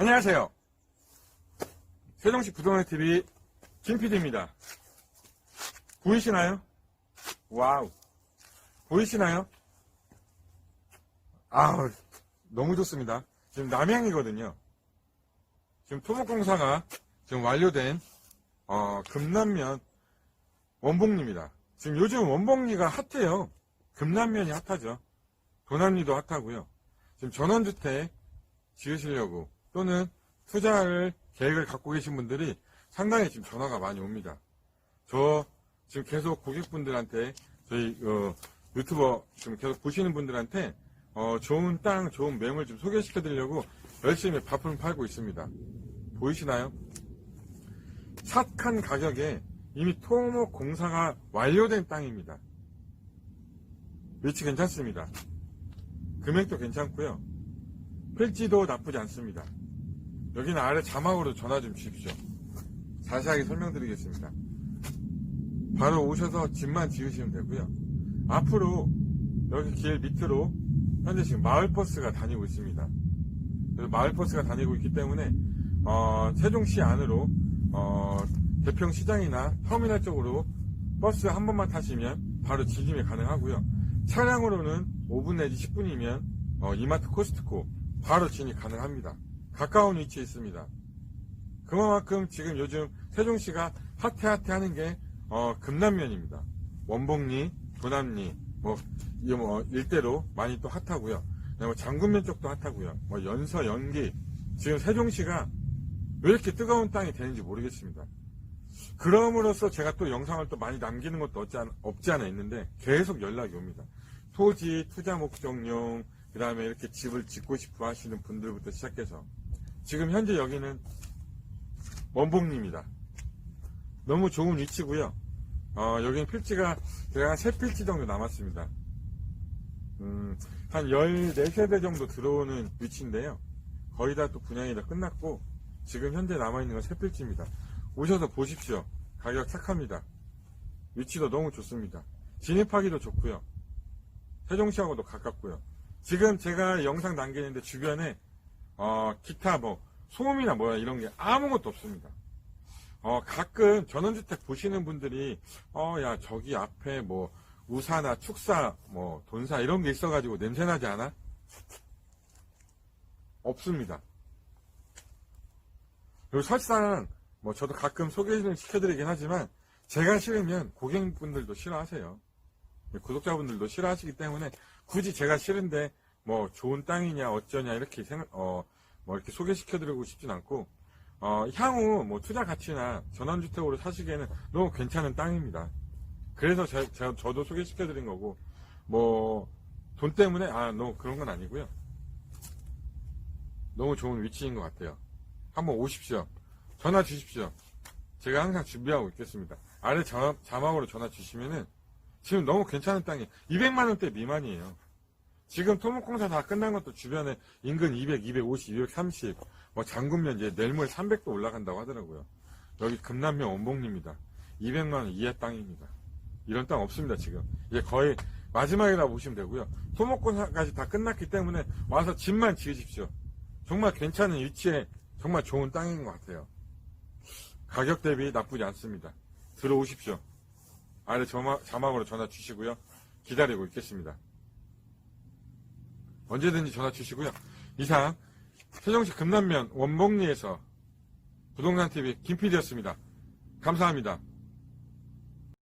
안녕하세요. 세종시 부동산TV 김PD입니다. 보이시나요? 와우. 보이시나요? 아 너무 좋습니다. 지금 남양이거든요. 지금 토목공사가 지금 완료된, 어, 금남면 원복리입니다. 지금 요즘 원복리가 핫해요. 금남면이 핫하죠. 도남리도 핫하고요. 지금 전원주택 지으시려고 또는 투자를 계획을 갖고 계신 분들이 상당히 지금 전화가 많이 옵니다. 저 지금 계속 고객분들한테 저희 어, 유튜버 지금 계속 보시는 분들한테 어, 좋은 땅, 좋은 매물 좀 소개시켜 드리려고 열심히 밥을 팔고 있습니다. 보이시나요? 착한 가격에 이미 토목 공사가 완료된 땅입니다. 위치 괜찮습니다. 금액도 괜찮고요. 필지도 나쁘지 않습니다. 여기는 아래 자막으로 전화 좀 주십시오. 자세하게 설명드리겠습니다. 바로 오셔서 집만 지으시면 되고요. 앞으로 여기 길 밑으로 현재 지금 마을버스가 다니고 있습니다. 그래서 마을버스가 다니고 있기 때문에 어, 세종시 안으로 어, 대평시장이나 터미널 쪽으로 버스 한 번만 타시면 바로 진입이 가능하고요. 차량으로는 5분 내지 10분이면 어, 이마트 코스트코 바로 진입 가능합니다. 가까운 위치에 있습니다. 그만큼 지금 요즘 세종시가 핫해핫해 하는 게 어, 금남면입니다. 원복리, 도남리, 뭐, 이 뭐, 일대로 많이 또 핫하고요. 그다음에 장군면 쪽도 핫하고요. 뭐, 연서, 연기. 지금 세종시가 왜 이렇게 뜨거운 땅이 되는지 모르겠습니다. 그럼으로써 제가 또 영상을 또 많이 남기는 것도 없지 않아 있는데 계속 연락이 옵니다. 토지, 투자 목적용, 그 다음에 이렇게 집을 짓고 싶어 하시는 분들부터 시작해서 지금 현재 여기는 원봉리입니다. 너무 좋은 위치고요. 어, 여기는 필지가 제가 세 필지 정도 남았습니다. 음, 한 14세대 정도 들어오는 위치인데요. 거의 다 또 분양이 다 끝났고 지금 현재 남아있는 건세 필지입니다. 오셔서 보십시오. 가격 착합니다. 위치도 너무 좋습니다. 진입하기도 좋고요. 세종시하고도 가깝고요. 지금 제가 영상 남기는데 주변에 어, 기타 뭐 소음이나 뭐야 이런 게 아무것도 없습니다. 어, 가끔 전원주택 보시는 분들이 어, 야 저기 앞에 뭐 우사나 축사 뭐 돈사 이런 게 있어가지고 냄새나지 않아? 없습니다. 그리고 설상 뭐 저도 가끔 소개를 시켜드리긴 하지만 제가 싫으면 고객분들도 싫어하세요. 구독자분들도 싫어하시기 때문에 굳이 제가 싫은데 뭐 좋은 땅이냐 어쩌냐 이렇게 생각 어 뭐 이렇게 소개시켜드리고 싶진 않고 어 향후 뭐 투자 가치나 전원주택으로 사시기에는 너무 괜찮은 땅입니다. 그래서 제, 제, 저도 소개시켜드린 거고 뭐 돈 때문에 아 너무 그런 건 아니고요. 너무 좋은 위치인 것 같아요. 한번 오십시오. 전화 주십시오. 제가 항상 준비하고 있겠습니다. 아래 자, 자막으로 전화 주시면은 지금 너무 괜찮은 땅이 200만 원대 미만이에요. 지금 토목공사 다 끝난 것도 주변에 인근 200, 250, 230, 뭐 장군면 이제 내일 모레 300도 올라간다고 하더라고요. 여기 금남면 원봉리입니다. 200만 원 이하 땅입니다. 이런 땅 없습니다 지금. 이제 거의 마지막이라고 보시면 되고요. 토목공사까지 다 끝났기 때문에 와서 집만 지으십시오. 정말 괜찮은 위치에 정말 좋은 땅인 것 같아요. 가격 대비 나쁘지 않습니다. 들어오십시오. 아래 자막, 자막으로 전화 주시고요. 기다리고 있겠습니다. 언제든지 전화 주시고요. 이상 세종시 금남면 원봉리에서 부동산TV 김PD였습니다. 감사합니다.